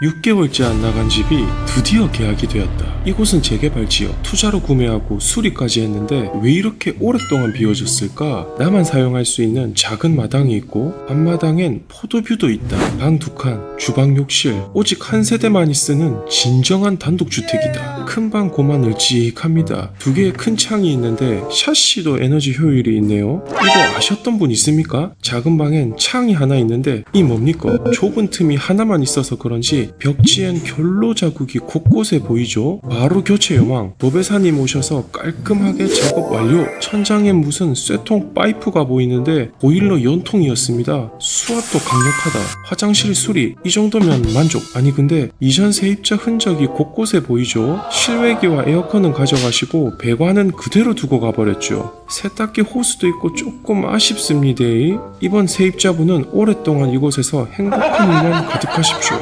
6개월째 안 나간 집이 드디어 계약이 되었다. 이곳은 재개발 지역, 투자로 구매하고 수리까지 했는데 왜 이렇게 오랫동안 비워졌을까? 나만 사용할 수 있는 작은 마당이 있고 앞마당엔 포도뷰도 있다. 방 두 칸, 주방 욕실, 오직 한 세대만이 쓰는 진정한 단독주택이다. 큰 방 고만 널찍합니다. 두 개의 큰 창이 있는데 샤시도 에너지 효율이 있네요. 이거 아셨던 분 있습니까? 작은 방엔 창이 하나 있는데 이 뭡니까? 좁은 틈이 하나만 있어서 그런지 벽지엔 결로 자국이 곳곳에 보이죠? 바로 교체 요망. 노배사님 오셔서 깔끔하게 작업 완료. 천장엔 무슨 쇠통 파이프가 보이는데 보일러 연통이었습니다. 수압도 강력하다. 화장실 수리. 이 정도면 만족. 아니 근데 이전 세입자 흔적이 곳곳에 보이죠? 실외기와 에어컨은 가져가시고 배관은 그대로 두고 가버렸죠. 세탁기 호스도 있고 조금 아쉽습니다. 이번 세입자분은 오랫동안 이곳에서 행복한 일만 가득하십시오.